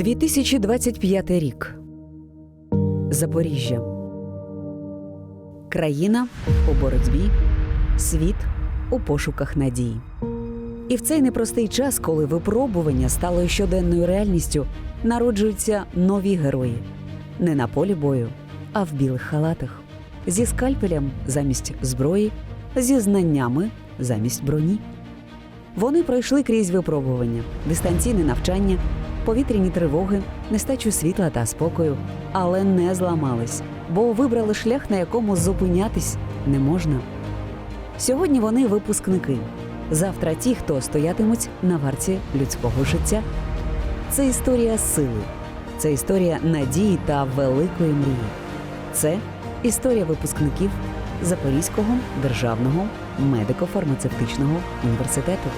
2025 рік. Запоріжжя. Країна у боротьбі, світ у пошуках надії. І в цей непростий час, коли випробування стало щоденною реальністю, народжуються нові герої не на полі бою, а в білих халатах, зі скальпелем замість зброї, зі знаннями замість броні. Вони пройшли крізь випробування, дистанційне навчання, повітряні тривоги, нестачу світла та спокою, але не зламались, бо вибрали шлях, на якому зупинятись не можна. Сьогодні вони випускники. Завтра ті, хто стоятимуть на варті людського життя. Це історія сили, це історія надії та великої мрії. Це історія випускників Запорізького державного медико-фармацевтичного університету.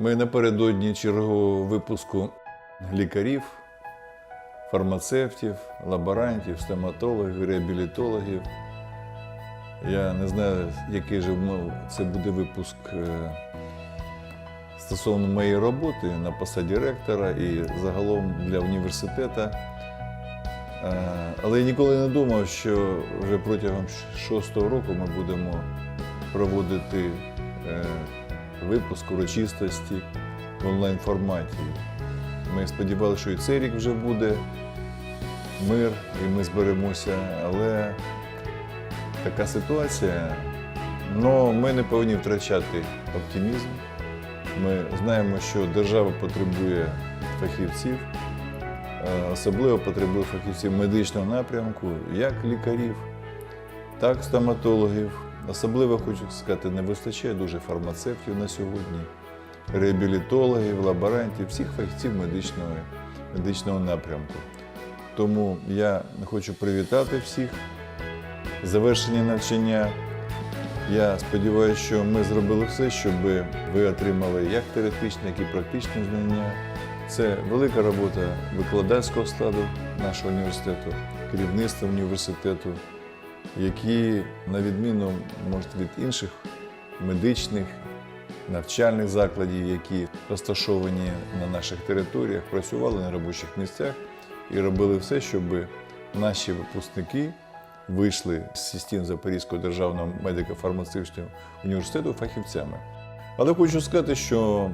Ми напередодні чергового випуску лікарів, фармацевтів, лаборантів, стоматологів, реабілітологів. Я не знаю, який же це буде випуск е, стосовно моєї роботи на посаді ректора і загалом для університету. Е, Але я ніколи не думав, що вже протягом шостого року ми будемо проводити е, випуск урочистості в онлайн-форматі. Ми сподівалися, що і цей рік вже буде мир, і ми зберемося, але така ситуація. Но ми не повинні втрачати оптимізм. Ми знаємо, що держава потребує фахівців, е, особливо потребує фахівців медичного напрямку, як лікарів, так стоматологів. Особливо хочу сказати, не вистачає дуже фармацевтів на сьогодні, реабілітологів, лаборантів, всіх фахівців медичного, медичного напрямку. Тому я хочу привітати всіх завершення навчання. Я сподіваюся, що ми зробили все, щоб ви отримали як теоретичні, так і практичні знання. Це велика робота викладацького складу нашого університету, керівництва університету, які, на відміну може, від інших медичних навчальних закладів, які розташовані на наших територіях, працювали на робочих місцях і робили все, щоб наші випускники вийшли з стін Запорізького державного медико-фармацевтичного університету фахівцями. Але хочу сказати, що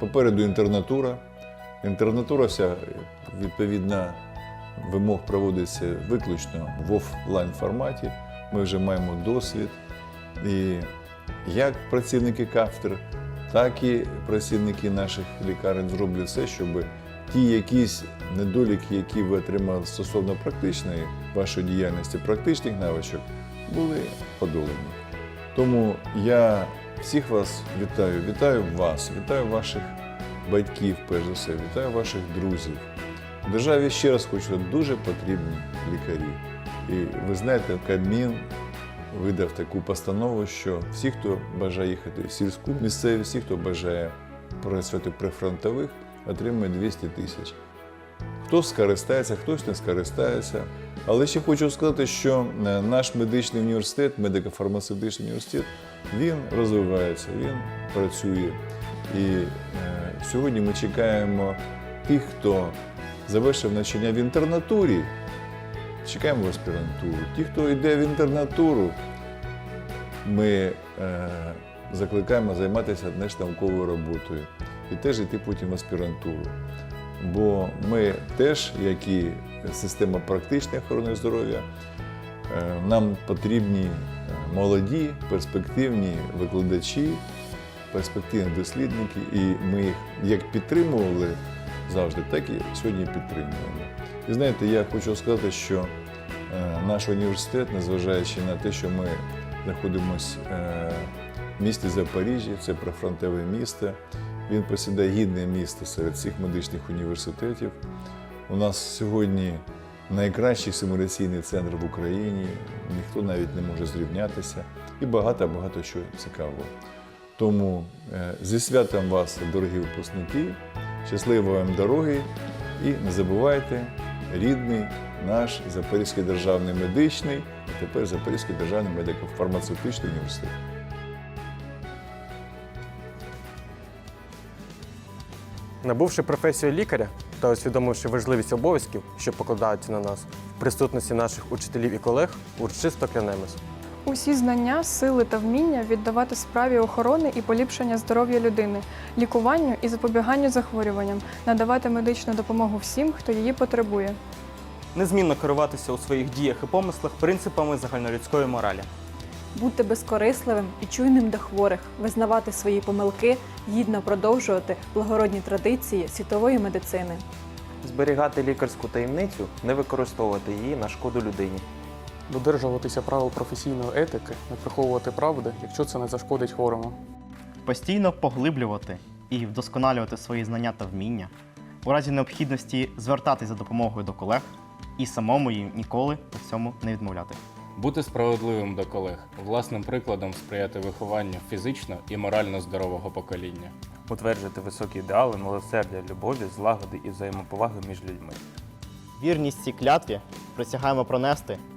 попереду інтернатура. Інтернатура вся відповідна вимог проводиться виключно в офлайн форматі. Ми вже маємо досвід. І як працівники кафедр, так і працівники наших лікарень зроблять все, щоб ті якісь недоліки, які ви отримали стосовно практичної вашої діяльності, практичних навичок, були подолані. Тому я всіх вас вітаю, вітаю вас, вітаю ваших батьків, перш за все, вітаю ваших друзів. Державі ще раз хочу дуже потрібні лікарі. І ви знаєте, Кабмін видав таку постанову, що всі, хто бажає їхати в сільську місцевість, всі, хто бажає працювати при фронтових, отримує 200 тисяч. Хтось скористається, хтось не скористається. Але ще хочу сказати, що е, наш медичний університет, медико-фармацевтичний університет, він розвивається, він працює. І е, сьогодні ми чекаємо тих, хто завершив навчання в інтернатурі, чекаємо в аспірантуру. Ті, хто йде в інтернатуру, ми е, закликаємо займатися теж науковою роботою і теж йти потім в аспірантуру. Бо ми теж, як і система практичної охорони здоров'я, е, нам потрібні е, молоді, перспективні викладачі, перспективні дослідники, і ми їх як підтримували завжди, так і сьогодні підтримуємо. І знаєте, я хочу сказати, що е, наш університет, незважаючи на те, що ми знаходимося е, в місті Запоріжжя, це прифронтове місто, він посідає гідне місце серед всіх медичних університетів. У нас сьогодні найкращий симуляційний центр в Україні, ніхто навіть не може зрівнятися, і багато-багато що цікавого. Тому е, зі святом вас, дорогі випускники, щасливої вам дороги і не забувайте рідний наш Запорізький державний медичний, а тепер Запорізький державний медико-фармацевтичний університет. Набувши професію лікаря та усвідомивши важливість обов'язків, що покладаються на нас, в присутності наших учителів і колег, урочисто клянемось. Усі знання, сили та вміння віддавати справі охорони і поліпшення здоров'я людини, лікуванню і запобіганню захворюванням, надавати медичну допомогу всім, хто її потребує. незмінно керуватися у своїх діях і помислах принципами загальнолюдської моралі. бути безкорисливим і чуйним до хворих, визнавати свої помилки, гідно продовжувати благородні традиції світової медицини. зберігати лікарську таємницю, не використовувати її на шкоду людині. Додержуватися правил професійної етики, не приховувати правди, якщо це не зашкодить хворому. постійно поглиблювати і вдосконалювати свої знання та вміння, у разі необхідності звертатись за допомогою до колег і самому їм ніколи у цьому не відмовляти. Бути справедливим до колег, власним прикладом сприяти вихованню фізично і морально здорового покоління. Утверджувати високі ідеали, милосердя, любові, злагоди і взаємоповаги між людьми. Вірність цій клятві присягаємо пронести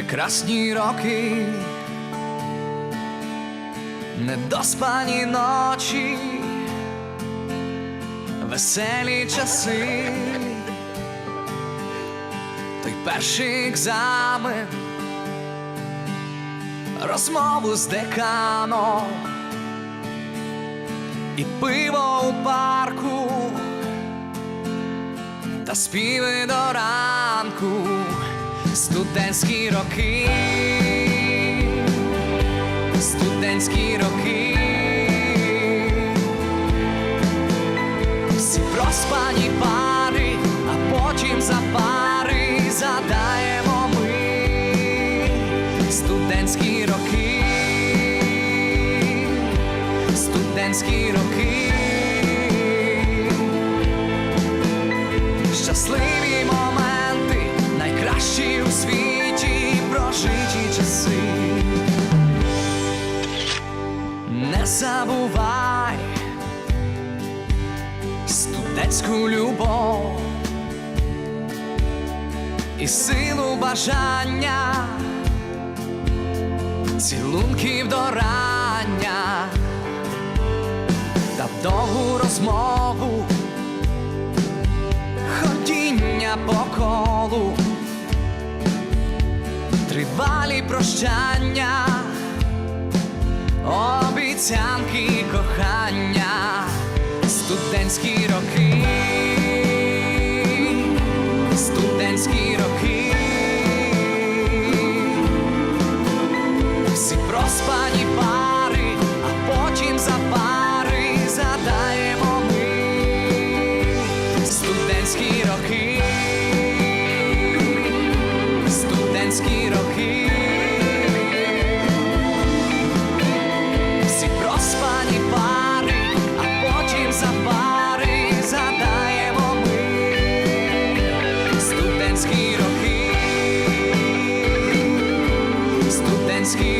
прекрасні роки, недоспані ночі, веселі часи, той перший екзамен, розмову з деканом і пиво у парку та співи до ранку, студентські роки, студентські роки, всі проспані пари, а потім за пари задаємо ми. Студентські роки, студентські роки. Забувай. Студентську любов і силу бажання, цілунків до рання та довгу розмову. Ходіння по колу, тривалі прощання, обіцянки кохання, студентські роки, студентські роки, всі проспані пари, а потім за пари задаємо ми. Студентські роки, студентські роки, студентські роки.